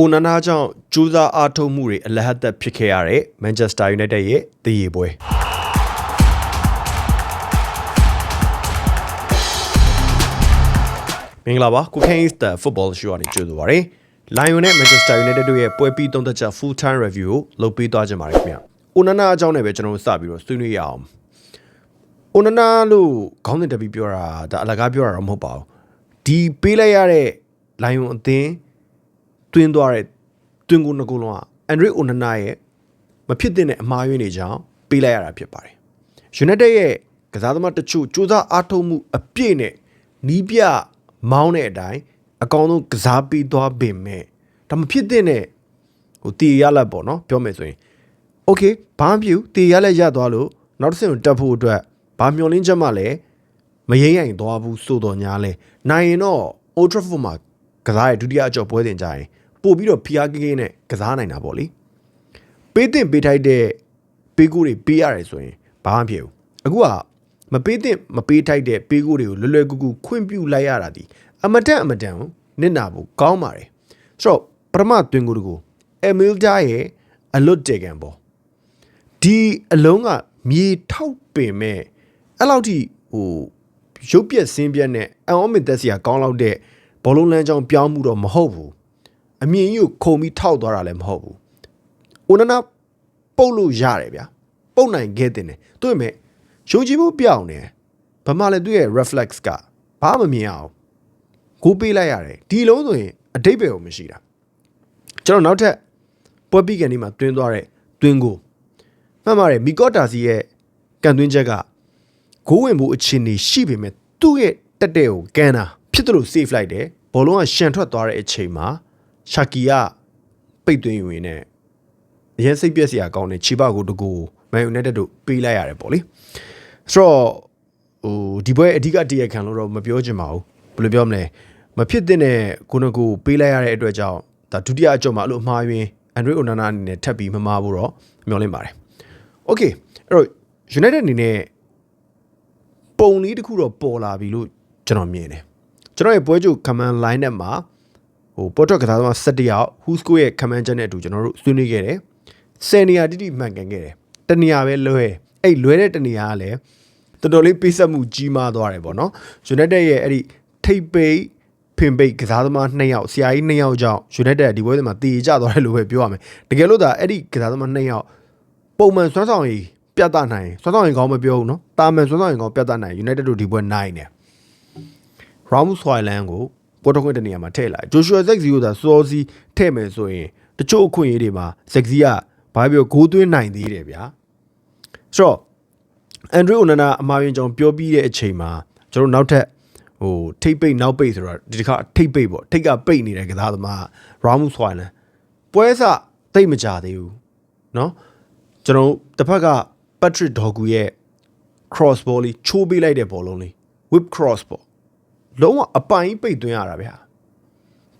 အိုနာနာကြောင့်ကြိုးစားအားထုတ်မှုတွေအလဟတ်သက်ဖြစ်ခဲ့ရတဲ့မန်ချက်စတာယူနိုက်တက်ရဲ့တည်ရပွဲမင်္ဂလာပါကိုခိုင်းစ်တာဖုတ်ဘောရှူအနေကြိုဆိုပါရစေ။ Lion နဲ့ Manchester United တို့ရဲ့ပွဲပြီးသုံးသက်ချက် full time review ကိုလုပ်ပေးသွားကြပါရခင်ဗျ။အိုနာနာအကြောင်းနဲ့ပဲကျွန်တော်တို့စပြီးတော့ဆွေးနွေးရအောင်။အိုနနာလို့ခေါင်းစဉ်တက်ပြီးပြောတာဒါအလကားပြောတာတော့မဟုတ်ပါဘူးဒီပေးလိုက်ရတဲ့လိုင်ယွန်အသင်း တွင်းသွားတဲ့တွင်းကိုနှစ်ကိုလုံးကအန်ဒရီအိုနာနာရဲ့မဖြစ်သင့်တဲ့အမှားယွင်းတွေကြောင့်ပေးလိုက်ရတာဖြစ်ပါတယ်။ United ရဲ့ကစားသမားတချို့စူးစမ်းအားထုတ်မှုအပြည့်နဲ့နီးပြမောင်းတဲ့အတိုင်းအကောင်းဆုံးကစားပေးသွားပေမဲ့ဒါမဖြစ်သင့်တဲ့ဟိုတည်ရလက်ပေါ့နော်ပြောမယ်ဆိုရင် Okay ဘာမှမဖြစ်ဘူးတည်ရလက်ရသွားလို့နောက်တစ်ဆင့်ကိုတက်ဖို့အတွက်ဘာမျှော်လင့်ချက်မှလည်းမရင်ရင်သွားဘူးဆိုတော့ညာလဲနိုင်ရင်တော့ Old Trafford မှာကစားရဒုတိယအကြော်ပွဲတင်ကြရင် ပို့ပြီးတော့ဖီအားကိကိနဲ့ကစားနိုင်တာပေါ့လေပေးတင်ပေးထိုက်တဲ့ပေးကိုတွေပေးရတယ်ဆိုရင်ဘာမှမဖြစ်ဘူးအခုကမပေးတင်မပေးထိုက်တဲ့ပေးကိုတွေကိုလွယ်လွယ်ကူကူခွင့်ပြုလိုက်ရတာဒီအမတန်အမတန်နစ်နာဖို့ကောင်းပါတယ်ဆိုတော့ပထမတွင်ကိုတကူအမီလ်ဒါရဲ့အလွတ်တေကန်ပေါ့ဒီအလုံးကမြေထောက်ပင်မဲ့အဲ့လောက်ထိဟိုရုပ်ပြက်စင်းပြက်နဲ့အန်အောမင်သက်စီကကောင်းလောက်တဲ့ဘောလုံးလမ်းကြောင်းပြောင်းမှုတော့မဟုတ်ဘူး အမြင်ကြီးကိုခုံပြီးထောက်သွားတာလည်းမဟုတ်ဘူးအိုနနာပုတ်လို့ရတယ်ဗျာပုတ်နိုင်ခဲ့တဲ့တယ်သူ့မဲ့ယုံကြည်မှုပြောင်းနေဘာမှလည်းသူ့ရဲ့ reflex ကဘာမှမမြင်အောင်ကိုပေးလိုက်ရတယ်ဒီလုံးဆိုရင်အတိတ်ပဲကိုမရှိတာကျွန်တော်နောက်ထပ်ပွဲပြီးကန်ဒီမှာတွင်းသွားတဲ့တွင်းကိုမှန်ပါတယ်မီကော့တာစီရဲ့ကန်သွင်းချက်ကဂိုးဝင်ဖို့အခြေအနေရှိပေမဲ့သူ့ရဲ့တက်တဲ့ကိုကန်တာဖြစ်တယ်လို့ save လိုက်တယ်ဘောလုံးကရှန်ထွက်သွားတဲ့အချိန်မှာ ရှာကီကပိတ်သွင်းယူရင်းနဲ့အရင်စိတ်ပြက်စရာကောင်းတဲ့ခြေပကိုတကူမန်ယူနိုက်တက်တို့ပေးလိုက်ရတယ်ပေါ့လေဆိုတော့ဟိုဒီဘွဲအဓိကတရခံလို့တော့မပြောချင်ပါဘူးဘယ်လိုပြောမလဲမဖြစ်တဲ့ကိုနကူပေးလိုက်ရတဲ့အတွက်ကြောင့်ဒါဒုတိယအကြော့မှာအဲ့လိုအမှားယွင်းအန်ဒရီအိုနာနာအနေနဲ့ထပ်ပြီးမမှားဘူးတော့မျှော်လင့်ပါတယ် โอเคအဲ့တော့ United အနေနဲ့ပုံလေးတစ်ခုတော့ပေါ်လာပြီလို့ကျွန်တော်မြင်တယ်ကျွန်တော်ရဲ့ပွဲချုပ် command line နဲ့မှာဟို ိုပေါ်ထွက်ကစားသမား17ယောက် who's score ရဲ့ command ချက်နဲ့အတူကျွန်တော်တို့ဆွေးနွေးခဲ့တယ်10နေရာတိတိမှန်ကန်ခဲ့တယ်တနေရာပဲလွဲအဲ့လွဲတဲ့တနေရာကလည်းတော်တော်လေးပိဆက်မှုကြီးမားသွားတယ်ပေါ့နော် United ရဲ့အဲ့ဒီထိပ်ပိတ်ဖင်ပိတ်ကစားသမား2ယောက်ဆရာကြီး2ယောက်ကြောင့် United ဒီပွဲတွေမှာတည်ကြသွားတယ်လို့ပဲပြောရမယ်တကယ်လို့ဒါအဲ့ဒီကစားသမား2ယောက်ပုံမှန်စွမ်းဆောင်ရည်ပြတ်တနိုင်စွမ်းဆောင်ရည်ကောင်းမပြောဘူးနော်တာမန်စွမ်းဆောင်ရည်ကောင်းပြတ်တနိုင် United တို့ဒီပွဲနိုင်တယ် Ramos Hojlund ကို ပေါ်တော့ခွင့်တနေရာမှာထည့်လိုက် Joshua Zexi ကိုသာစောစီထည့်မယ်ဆိုရင်တချို့အခွင့်အရေးတွေမှာ Zexi ကဘာပြောဂိုးသွင်းနိုင်သေးတယ်ဗျာဆိုတော့ Andrew Onana အမှားယွင်းကြောင့်ပြောပြီးတဲ့အချိန်မှာကျွန်တော်နောက်ထပ်ဟိုထိတ်ပိတ်နောက်ပိတ်ဆိုတော့ဒီတစ်ခါထိတ်ပိတ်ပေါ့ထိတ်ကပိတ်နေတဲ့ကစားသမား Round Soiland ပွဲစတိတ်မကြသေးဘူးเนาะ ကျွန်တော်တစ်ဖက်က Patrick Dogu ရဲ့ cross ball လေးချိုးပေးလိုက်တဲ့ဘောလုံးလေး whip cross ပေါ့ လုံးဝအပိုင်ပိတ်သွင်းရတာဗျာ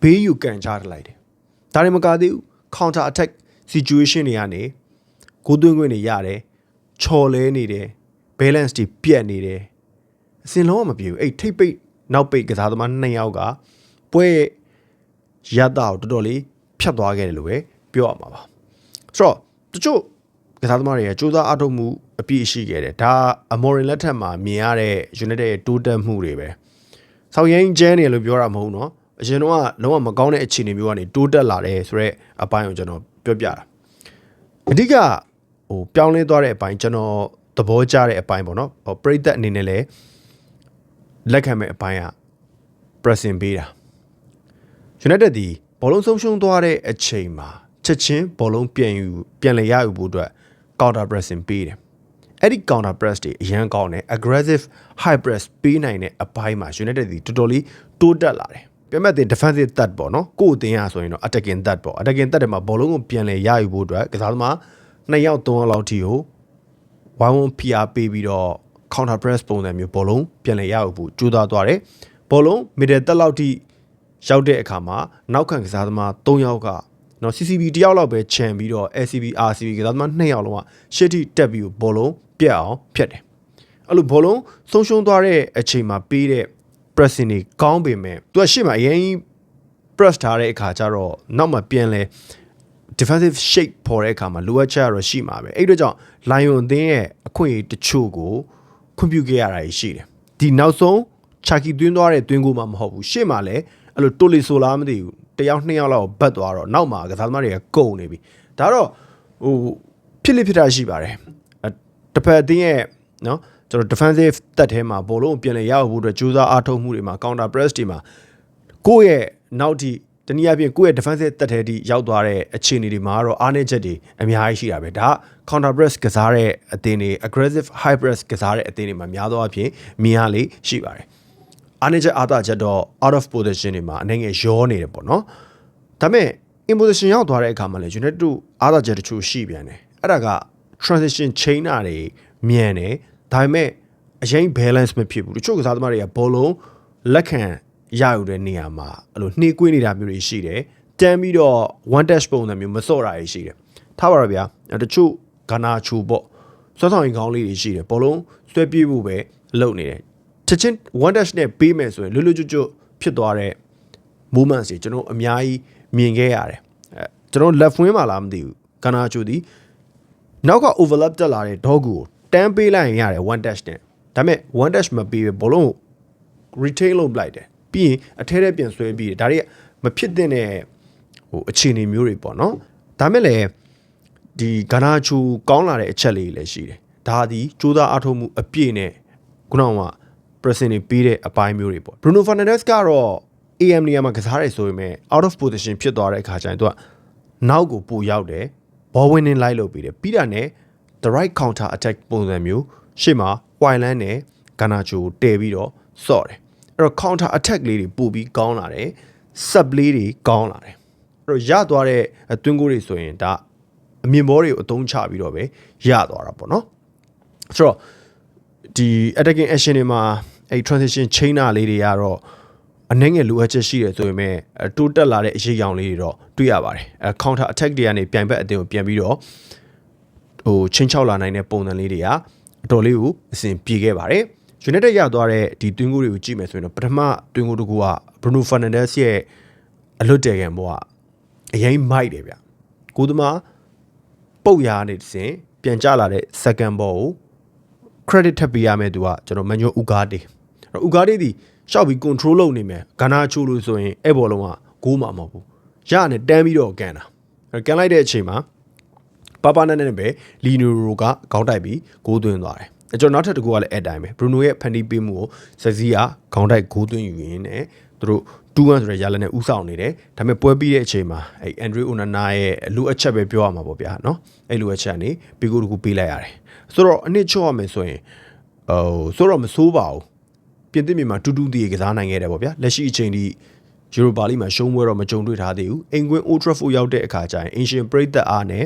ဘေးယူကန်ချတလိုက်တယ်ဒါတွေမကသေးဘူး counter attack situation တွေကနေကိုသွင်းခွင့်တွေရတယ်ချော်လဲနေတယ် balance တွေပြတ်နေတယ်အစင်လုံးဝမပြေဘူးအဲ့ထိတ်ပိတ်နောက်ပိတ်ကစားသမားနှစ်ယောက်ကပွဲရတာကိုတော်တော်လေးဖြတ်သွားခဲ့တယ်လို့ပဲပြောရမှာပါဆိုတော့တချို့ကစားသမားတွေရဲ့စူးစမ်းအထောက်မှုအပြည့်ရှိခဲ့တယ်ဒါအမော်ရင်လက်ထက်မှာမြင်ရတဲ့ United ရဲ့တိုးတက်မှုတွေပဲ ဆောက်ရင်ကျန်းနေလို့ပြောတာမဟုတ်နော်အရင်တော့ကလုံးဝမကောင်းတဲ့အခြေအနေမျိုးကနေတိုးတက်လာတယ်ဆိုတော့အပိုင်းကိုကျွန်တော်ပြောပြတာအဓိကဟိုပြောင်းလဲသွားတဲ့အပိုင်းကျွန်တော်သဘောကျတဲ့အပိုင်းပေါ့နော်ဟိုပရိသတ်အနေနဲ့လည်းလက်ခံမဲ့အပိုင်းက pressing ပေးတာ United ဒီဘောလုံးဆုံးရှုံးသွားတဲ့အချိန်မှာချက်ချင်းဘောလုံးပြန်ယူပြန်လည်ရယူဖို့အတွက် counter pressing ပေးတယ်။ အဲ့ဒီ counter press တွေအရန်ကောင်းတယ် aggressive high press ပေးနိုင်တဲ့အပိုင်းမှာ United ဒီတော်တော်လေးတိုးတက်လာတယ်။ပြန်မဲ့တင် defensive third ပေါ့နော်။ကိုယ်အတင်ရဆိုရင်တော့ attacking third ပေါ့ attacking third တွေမှာဘောလုံးကိုပြန်လည်ရယူဖို့အတွက်ကစားသမား2ယောက်3ယောက်လောက်ထိကိုဝိုင်းဝန်း PR ပေးပြီးတော့ counter press ပုံစံမျိုးဘောလုံးပြန်လည်ရယူဖို့ကြိုးစားသွားတယ်။ဘောလုံး middle တက်လောက်ထိရောက်တဲ့အခါမှာနောက်ခံကစားသမား3ယောက်ကနော် CCB တယောက်လောက်ပဲခြံပြီးတော့ LCB RCB ကစားသမား2ယောက်လုံးကရှစ်ထိတက်ပြီးဘောလုံး ပြတ်အောင်ဖြတ်တယ်အဲ့လိုဘောလုံးဆုံးရှုံးသွားတဲ့အချိန်မှာပေးတဲ့ pressing တွေကောင်းပေမဲ့သူကရှေ့မှာအရင် press ထားတဲ့အခါကျတော့နောက်မှပြန်လဲ defensive shape ပေါ်တဲ့အခါမှာလိုအပ်ချက်ကတော့ရှိမှာပဲအဲ့ဒီတော့ကြောင့် Lion အသင်းရဲ့အခွင့်အရေးတချို့ကိုခွင့်ပြုခဲ့ရတာရှိတယ်ဒီနောက်ဆုံး Chucky သွင်းသွားတဲ့သွင်းကိုမှမဟုတ်ဘူးရှေ့မှာလည်းအဲ့လိုတိုလီဆိုလားမသိဘူးတယောက်နှစ်ယောက်လောက်ဘတ်သွားတော့နောက်မှာကစားသမားတွေကကုန်နေပြီဒါတော့ဟိုဖြစ်လိဖြစ်တာရှိပါတယ်အဲ့ တစ်ဖက်အသင်းရဲ့နော်ကျွန်တော် defensive တက်ထဲမှာဘောလုံးကိုပြန်လဲရဖို့အတွက်ကြိုးစားအားထုတ်မှုတွေမှာ counter press တွေမှာကိုယ့်ရဲ့နောက်ထိတနည်းအားဖြင့်ကိုယ့်ရဲ့ defensive တက်ထဲထိရောက်သွားတဲ့အခြေအနေတွေမှာတော့အားနည်းချက်တွေအများကြီးရှိတာပဲဒါက counter press ကစားတဲ့အသင်းတွေ aggressive high press ကစားတဲ့အသင်းတွေမှာများသောအားဖြင့်မြင်ရလေရှိပါတယ်အားနည်းချက်အားသာချက်တော့ out of position တွေမှာအနေငယ်ရောနေတယ်ပေါ့နော်ဒါပေမဲ့ in position ရောက်သွားတဲ့အခါမှာလည်း United တို့အားသာချက်တချို့ရှိပြန်တယ်အဲ့ဒါက transition chain တာတွေမြန်တယ်ဒါပေမဲ့အရင် balance မဖြစ်ဘူးတချို့ကစားသမားတွေကဘောလုံးလက်ခံရယူတဲ့နေရာမှာအဲ့လိုနှေးကွေးနေတာမျိုးတွေရှိတယ်တန်းပြီးတော့ one dash ပုံစံမျိုးမစော့တာတွေရှိတယ်ထားပါတော့ဗျာတချို့ဂနာချူပေါ့စွမ်းဆောင်ရင်ကောင်းလေးတွေရှိတယ်ဘောလုံးဆွဲပြေးဖို့ပဲလုပ်နေတယ်ချက်ချင်း one dash နဲ့ပေးမယ်ဆိုရင်လွတ်လွတ်ကျွတ်ကျွတ်ဖြစ်သွားတဲ့ movements တွေကျွန်တော်အများကြီးမြင်ခဲ့ရတယ်အဲကျွန်တော် left wing မှာလားမသိဘူးဂနာချူဒီ နောက်က overlap တက်လာတဲ့ dog ကိုတန်းပေးလိုက်ရင်ရတယ် one dash နဲ့ဒါပေမဲ့ one dash မပေးဘဘောလုံးကို retain လုပ်လိုက်တယ်ပြီးရင်အထဲထဲပြန်ဆွဲပြီးတယ်ဒါတွေကမဖြစ်တဲ့ဟိုအခြေအနေမျိုးတွေပေါ့နော်ဒါမဲ့လည်းဒီဂနာချူကောင်းလာတဲ့အချက်လေးတွေလည်းရှိတယ်ဒါဒီစူးစမ်းအားထုတ်မှုအပြည့်နဲ့ခုနက pressing တွေပြီးတဲ့အပိုင်းမျိုးတွေပေါ့ Bruno Fernandes ကတော့ AM နေရာမှာကစားရဲဆိုပေမဲ့ out of position ဖြစ်သွားတဲ့အခါကျရင်သူကနောက်ကိုပိုရောက်တယ် ball winning လိုက်လုပ်ပြီးတယ်ပြီးတာနဲ့ the right counter attack ပုံစံမျိုးရှေ့မှာ Wyland နဲ့ Garnacho တည်ပြီးတော့စော့တယ်အဲ့တော့ counter attack လေးတွေပို့ပြီးကောင်းလာတယ် sub လေးတွေကောင်းလာတယ်အဲ့တော့ရသွားတဲ့အတွင်းကိုတွေဆိုရင်ဒါအမြင်ဘောတွေကိုအသုံးချပြီးတော့ပဲရသွားတာပေါ့နော်ဆိုတော့ဒီ attacking action တွေမှာအဲ့ transition chain နာလေးတွေကတော့ အနှဲငယ်လိုအပ်ချက်ရှိတယ်ဆိုပေမဲ့တိုးတက်လာတဲ့အရေးအယောင်လေးတွေတော့တွေ့ရပါတယ်အဲ counter attack တွေကနေပြိုင်ဘက်အသင်းကိုပြန်ပြီးတော့ဟိုချင်းချောက်လာနိုင်တဲ့ပုံစံလေးတွေကအတော်လေးကိုအစဉ်ပြေခဲ့ပါတယ် United ရသွားတဲ့ဒီတွင်းကိုတွေကိုကြည့်မယ်ဆိုရင်တော့ပထမတွင်းကိုတကူက Bruno Fernandes ရဲ့အလွတ်တယ်ကန်ဘောကအရင်မိုက်တယ်ဗျကိုသမားပုတ်ရနေစဉ်ပြန်ကြလာတဲ့ second ball ကို credit ထပ်ပေးရမယ်သူကကျွန်တော် manual ugarte အဲ့ ugarte ဒီ ရှောက်ပြီး control လုပ်နေမယ်ဂနာချိုလို့ဆိုရင်အဲ့ဘောလုံးကဂိုးမှာမဟုတ်ဘူးရနေတန်းပြီးတော့ကန်တာအဲ့ကန်လိုက်တဲ့အချိန်မှာပါပါနဲ့နဲ့ပဲလီနိုရိုကခေါင်းတိုက်ပြီးဂိုးသွင်းသွားတယ်အကျွန်တော်နောက်ထပ်တစ်ခုကလည်းအဲ့တိုင်းပဲဘရူနိုရဲ့ဖန်တီးပေးမှုကိုစက်စီးကခေါင်းတိုက်ဂိုးသွင်းယူရင်းနဲ့သူတို့2-1ဆိုတဲ့ရလနဲ့ဥဆောင်နေတယ်ဒါပေမဲ့ပွဲပြီးတဲ့အချိန်မှာအဲ့အန်ဒရီအိုနာနာရဲ့လူအချက်ပဲပြောရမှာပေါ့ဗျာနော်အဲ့လူအချက်ကနေဘီကိုတကူပေးလိုက်ရတယ်ဆိုတော့အနစ်ချော့ရမယ်ဆိုရင်ဟိုဆိုတော့မဆိုးပါဘူး ပြင်သစ်မြန်မာတူတူတည်ကစားနိုင်ခဲ့တယ်ပေါ့ဗျာလက်ရှိအချိန်ဒီယူရိုပါလိမှာရှုံးပွဲတော့မကြုံတွေ့ထားသေးဘူးအင်ကွင်း Old Trafford ရောက်တဲ့အခါကျရင်အင်ရှင်ပရိသတ်အားနဲ့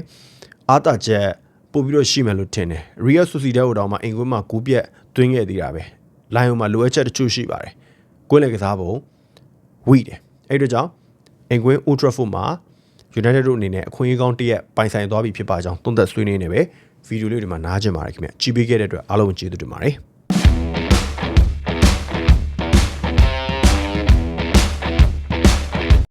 အာတာချက်ပို့ပြီးတော့ရှိမယ်လို့ထင်တယ် Real Sociedad ကိုတော့မှအင်ကွင်းမှာကူးပြက်သွင်းခဲ့သေးတာပဲလိုင်ယုံမှာလိုအပ်ချက်တချို့ရှိပါတယ်ကွင်းလေကစားပုံဝိတယ်အဲ့တို့ကြောင့်အင်ကွင်း Old Trafford မှာ United တို့အနေနဲ့အခွင့်အရေးကောင်းတစ်ရက်ပိုင်ဆိုင်သွားပြီဖြစ်ပါကြောင်းသုံးသပ်ဆွေးနွေးနေပဲဗီဒီယိုလေးတွေမှာနားကျင်ပါတယ်ခင်ဗျကြည့်ပေးခဲ့တဲ့အတွက်အားလုံးကျေးဇူးတင်ပါတယ်